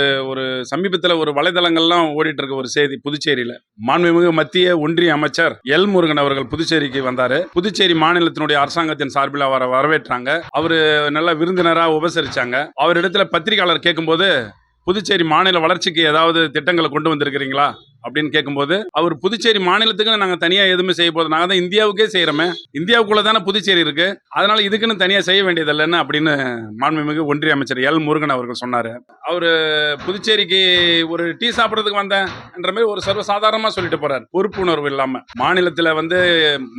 ஒரு சமீபத்தில் ஒரு வலைதளங்கள்லாம் ஓடிட்டு இருக்க ஒரு செய்தி புதுச்சேரியில. மாண்புமிகு மத்திய ஒன்றிய அமைச்சர் எல் முருகன் அவர்கள் புதுச்சேரிக்கு வந்தாரு. புதுச்சேரி மாநிலத்தினுடைய அரசாங்கத்தின் சார்பில் அவரை வரவேற்றாங்க. அவரு நல்ல விருந்தினராக உபசரிச்சாங்க. அவரிடத்துல பத்திரிகையாளர் கேட்கும்போது புதுச்சேரி மாநில வளர்ச்சிக்கு ஏதாவது திட்டங்களை கொண்டு வந்திருக்கிறீங்களா? அப்படின்னு கேட்கும்போது அவர் புதுச்சேரி மாநிலத்துக்கு நாங்கள் தனியாக எதுவுமே செய்ய போதும் நாங்கள் தான் இந்தியாவுக்கே செய்கிறோமே இந்தியாவுக்குள்ள தானே புதுச்சேரி இருக்கு. அதனால இதுக்குன்னு தனியாக செய்ய வேண்டியதில்லைன்னு அப்படின்னு மாண்புமிகு ஒன்றிய அமைச்சர் எல் முருகன் அவர்கள் சொன்னார். அவர் புதுச்சேரிக்கு ஒரு டீ சாப்பிட்றதுக்கு வந்தேன் என்ற மாதிரி ஒரு சர்வசாதாரணமாக சொல்லிட்டு போறார். பொறுப்புணர்வு இல்லாமல் மாநிலத்தில் வந்து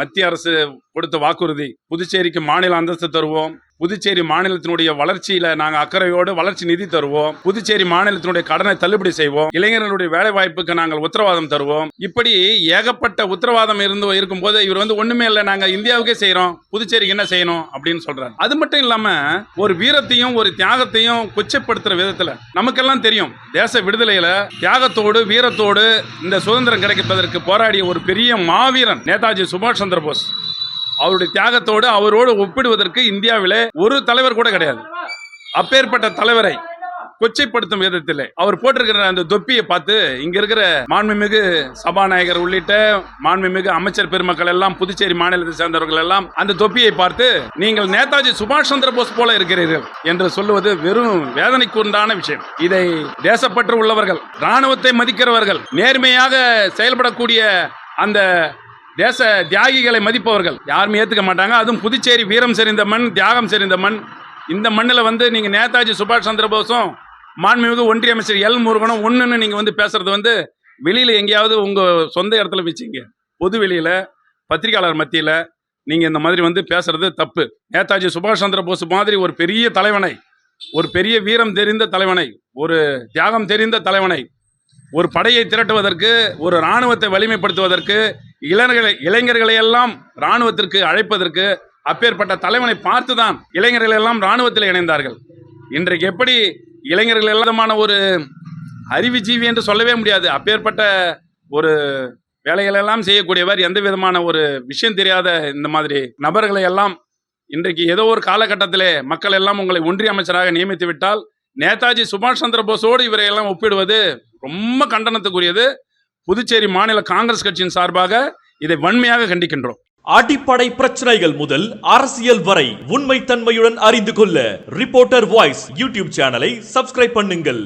மத்திய அரசு கொடுத்த வாக்குறுதி புதுச்சேரிக்கு மாநில அந்தஸ்து தருவோம் புதுச்சேரி மாநிலத்தினுடைய வளர்ச்சியில நாங்க அக்கறையோடு வளர்ச்சி நிதி தருவோம். புதுச்சேரி மாநிலத்தினுடைய கடனை தள்ளுபடி செய்வோம். இளைஞர்களுடைய வேலை வாய்ப்புக்கு நாங்கள் உத்தரவாதம் தருவோம். இப்படி ஏகப்பட்ட உத்தரவாதம் இருந்து இருக்கும்போது இவர் வந்து ஒண்ணுமே இல்லை நாங்க இந்தியாவுக்கே செய்யறோம் புதுச்சேரிக்கு என்ன செய்யணும் அப்படின்னு சொல்றாரு. அது மட்டும் இல்லாம ஒரு வீரத்தையும் ஒரு தியாகத்தையும் கொச்சைப்படுத்துற விதத்துல நமக்கெல்லாம் தெரியும். தேச விடுதலையில தியாகத்தோடு வீரத்தோடு இந்த சுதந்திரம் கிடைப்பதற்கு போராடிய ஒரு பெரிய மாவீரன் நேதாஜி சுபாஷ் சந்திர போஸ் அவருடைய தியாகத்தோடு அவரோடு ஒப்பிடுவதற்கு இந்தியாவிலே ஒரு தலைவர் கூட கிடையாது. அப்பேற்பட்ட தலைவரை கொச்சைப்படுத்தும் விதத்தில் அவர் போட்டிருக்கிற அந்த தொப்பியை பார்த்து இங்க இருக்கிற மாண்புமிகு சபாநாயகர் உள்ளிட்ட மாண்புமிகு அமைச்சர் பெருமக்கள் எல்லாம் புதுச்சேரி மாநிலத்தை சேர்ந்தவர்கள் எல்லாம் அந்த தொப்பியை பார்த்து நீங்கள் நேதாஜி சுபாஷ் சந்திர போஸ் போல இருக்கிறீர்கள் என்று சொல்லுவது வெறும் வேதனைக்கு உண்டான விஷயம். இதை தேசப்பற்று உள்ளவர்கள் ராணுவத்தை மதிக்கிறவர்கள் நேர்மையாக செயல்படக்கூடிய அந்த தேச தியாகிகளை மதிப்பவர்கள். யாருமே ஏற்றுக்க மாட்டாங்க. அதுவும் புதுச்சேரி வீரம் செறிந்த மண் தியாகம் செறிந்த மண். இந்த மண்ணில் வந்து நீங்கள் நேதாஜி சுபாஷ் சந்திர போஸும் மாண்புமிகு ஒன்றிய அமைச்சர் எல் முருகனும் ஒன்றுன்னு நீங்கள் வந்து பேசுறது வந்து வெளியில் எங்கேயாவது உங்கள் சொந்த இடத்துல வச்சுங்க பொது வெளியில் பத்திரிகையாளர் மத்தியில் நீங்கள் இந்த மாதிரி வந்து பேசுறது தப்பு. நேதாஜி சுபாஷ் சந்திர போஸ் மாதிரி ஒரு பெரிய தலைவனை ஒரு பெரிய வீரம் தெரிந்த தலைவனை ஒரு தியாகம் தெரிந்த தலைவனை ஒரு படையை திரட்டுவதற்கு ஒரு இராணுவத்தை வலிமைப்படுத்துவதற்கு இளைஞர்களை இளைஞர்களை எல்லாம் இராணுவத்திற்கு அழைப்பதற்கு அப்பேற்பட்ட தலைவனை பார்த்துதான் இளைஞர்கள் எல்லாம் இராணுவத்தில் இணைந்தார்கள். இன்றைக்கு எப்படி இளைஞர்கள் எல்லாமான ஒரு அறிவுஜீவி என்று சொல்லவே முடியாது. அப்பேற்பட்ட ஒரு வேலைகள் எல்லாம் செய்யக்கூடியவர் எந்த விதமான ஒரு விஷயம் தெரியாத இந்த மாதிரி நபர்களை எல்லாம் இன்றைக்கு ஏதோ ஒரு காலகட்டத்திலே மக்கள் எல்லாம் உங்களை ஒன்றிய அமைச்சராக நியமித்து விட்டால் நேதாஜி சுபாஷ் சந்திர போஸோடு இவரை எல்லாம் ஒப்பிடுவது ரொம்ப கண்டனத்துக்குரியது. புதுச்சேரி மாநில காங்கிரஸ் கட்சியின் சார்பாக இதை வன்மையாக கண்டிக்கின்றோம். அடிப்படை பிரச்சனைகள் முதல் அரசியல் வரை உண்மை தன்மையுடன் அறிந்து கொள்ள ரிப்போர்ட்டர் வாய்ஸ் யூடியூப் சேனலை சப்ஸ்கிரைப் பண்ணுங்கள்.